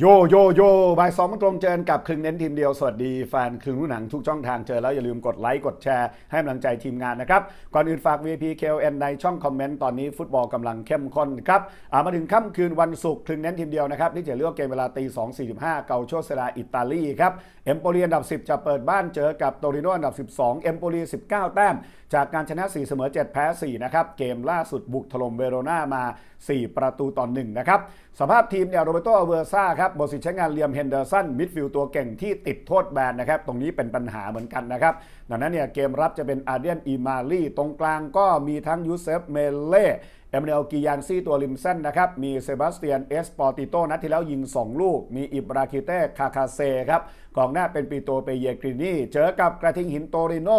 โยโยโยบ่ายสองโมงตรงเจอกับครึ่งเน้นทีมเดียว สวัสดีแฟนครึ่งรู้หนังทุกช่องทางเจอแล้วอย่าลืมกดไลค์ กดแชร์ ให้กำลังใจทีมงานนะครับ ก่อนอื่นฝาก VP KLN ในช่องคอมเมนต์ ตอนนี้ฟุตบอลกำลังเข้มข้นครับามาถึงค่ำคืนวันศุกร์ครึ่งเน้นทีมเดียวนะครับ ที่จะเลือกเกมเวลาตี2 45เกาโชเซราอิตาลีครับเอมโปลีอันดับ10จะเปิดบ้านเจอกับโตริโนอันดับ12เอมโปลี19แต้มจากการชนะ4เสมอ7แพ้4นะครับเกมล่าสุดบุกถล่มเวโรนามา4ประตูต่อ1นะครับสภาพทีมเนี่ยโรเบโตอเวอร์ซ่าครับบสิทธิ์ใช้งานเลียมเฮนเดอร์สันมิดฟิลด์ตัวเก่งที่ติดโทษแบนนะครับ ตรงนี้เป็นปัญหาเหมือนกันนะครับ ดังนั้นเนี่ยเกมรับจะเป็นอาเดียนอีมาลีตรงกลางก็มีทั้งยูเซฟเมเล่ เอมเนลกิยานซี่ตัวริมเส้นนะครับ มีเซบาสเตียนเอสปอร์ติโตนัดที่แล้วยิง 2 ลูก มีอิบราคิเต้คาคาเซครับกองหน้าเป็นปีโตเปเยกรินีเจอกับกระทิงหินโตริโน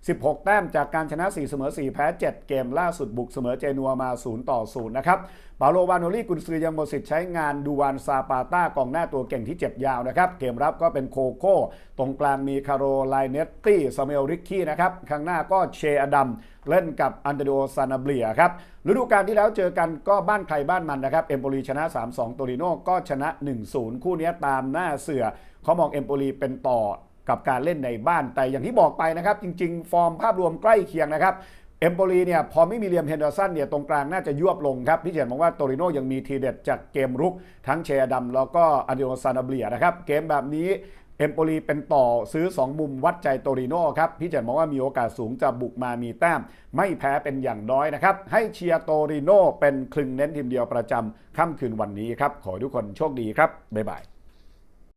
16 แต้มจากการชนะ 4 เสมอ 4 แพ้ 7 เกมล่าสุดบุกเสมอเจนัวมา 0 ต่อ 0 นะครับ ปาโลวานโนลี่กุนซือยังหมดสิทธิ์ใช้งานดูวานซาปาต้ากองหน้าตัวเก่งที่เจ็บยาวนะครับ เกมรับก็เป็นโคโค่ตรงกลางมีคาโรไลเนตตี้ซาเมลริกกี้นะครับ ข้างหน้าก็เชอดัมเล่นกับอันเดโดซานาเบียครับฤดูกาลที่แล้วเจอกันก็บ้านใครบ้านมันนะครับเอมโปลีชนะ 3-2 โตริโนก็ชนะ 1-0 คู่นี้ตามหน้าเสือเขามองเอมโปลีเป็นต่อกับการเล่นในบ้านแต่อย่างที่บอกไปนะครับ จริง ๆ ฟอร์มภาพรวมใกล้เคียงนะครับเอมโปลีเนี่ยพอไม่มีเลียมเฮนเดอร์สันเนี่ยตรงกลางน่าจะยวบลงครับพี่เจนบอกว่าโตริโนยังมีทีเด็ดจากเกมรุกทั้งเชยดัมแล้วก็อันเดโดซานาเบียนะครับเกมแบบนี้ มโปลีเป็นต่อซื้อ 2 มุมวัดใจโตริโน่ครับพี่เจนมองว่ามีโอกาสสูงจะบุกมามีแต้ม ไม่แพ้เป็นอย่างน้อยนะครับ ให้เชียร์โตริโน่เป็นคลึงเน้นทีมเดียวประจำค่ำคืนวันนี้ครับ ขอทุกคนโชคดีครับ บ๊ายบาย